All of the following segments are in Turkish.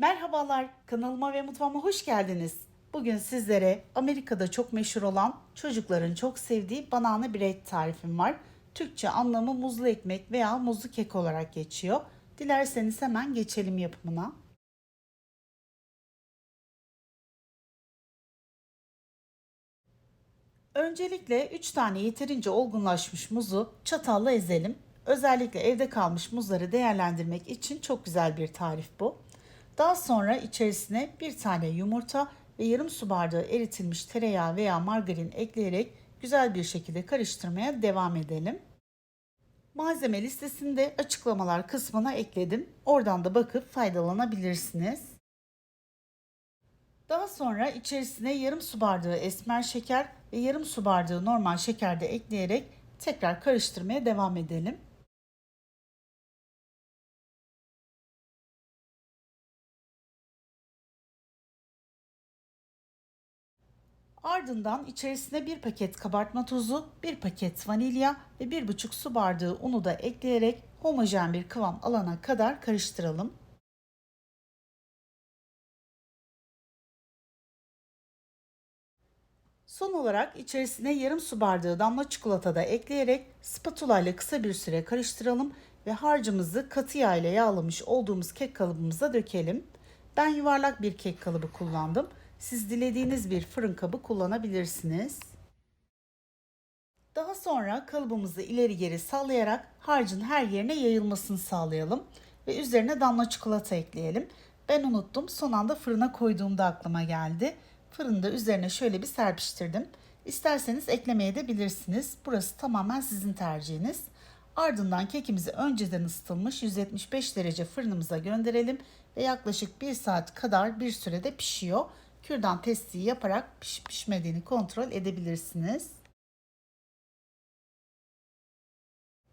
Merhabalar, kanalıma ve mutfağıma hoş geldiniz. Bugün sizlere Amerika'da çok meşhur olan çocukların çok sevdiği banana bread tarifim var. Türkçe anlamı muzlu ekmek veya muzlu kek olarak geçiyor. Dilerseniz hemen geçelim yapımına. Öncelikle 3 tane yeterince olgunlaşmış muzu çatalla ezelim. Özellikle evde kalmış muzları değerlendirmek için çok güzel bir tarif bu. Daha sonra içerisine bir tane yumurta ve yarım su bardağı eritilmiş tereyağı veya margarin ekleyerek güzel bir şekilde karıştırmaya devam edelim. Malzeme listesini de açıklamalar kısmına ekledim. Oradan da bakıp faydalanabilirsiniz. Daha sonra içerisine yarım su bardağı esmer şeker ve yarım su bardağı normal şeker de ekleyerek tekrar karıştırmaya devam edelim. Ardından içerisine bir paket kabartma tozu, bir paket vanilya ve bir buçuk su bardağı unu da ekleyerek homojen bir kıvam alana kadar karıştıralım. Son olarak içerisine yarım su bardağı damla çikolata da ekleyerek spatula ile kısa bir süre karıştıralım ve harcımızı katı yağ ile yağlamış olduğumuz kek kalıbımıza dökelim. Ben yuvarlak bir kek kalıbı kullandım. Siz dilediğiniz bir fırın kabı kullanabilirsiniz. Daha sonra kalıbımızı ileri geri sallayarak harcın her yerine yayılmasını sağlayalım ve üzerine damla çikolata ekleyelim. Ben unuttum. Son anda fırına koyduğumda aklıma geldi. Fırında üzerine şöyle bir serpiştirdim. İsterseniz eklemeye de bilirsiniz. Burası tamamen sizin tercihiniz. Ardından kekimizi önceden ısıtılmış 175 derece fırınımıza gönderelim ve yaklaşık 1 saat kadar bir sürede pişiyor. Kürdan testi yaparak pişip pişmediğini kontrol edebilirsiniz.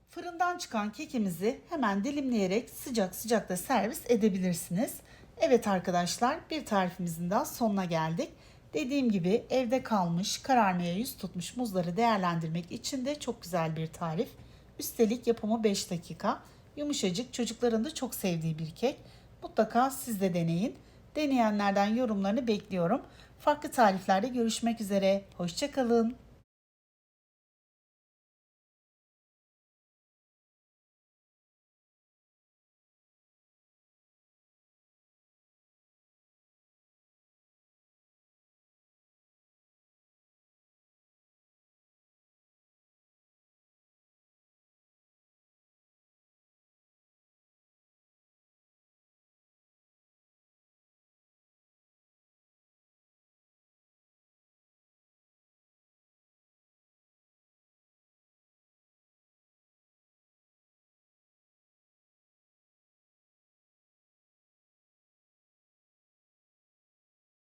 Fırından çıkan kekimizi hemen dilimleyerek sıcak sıcak da servis edebilirsiniz. Evet arkadaşlar bir tarifimizin daha sonuna geldik. Dediğim gibi evde kalmış kararmaya yüz tutmuş muzları değerlendirmek için de çok güzel bir tarif. Üstelik yapımı 5 dakika. Yumuşacık çocukların da çok sevdiği bir kek. Mutlaka siz de deneyin. Deneyenlerden yorumlarını bekliyorum. Farklı tariflerde görüşmek üzere. Hoşçakalın.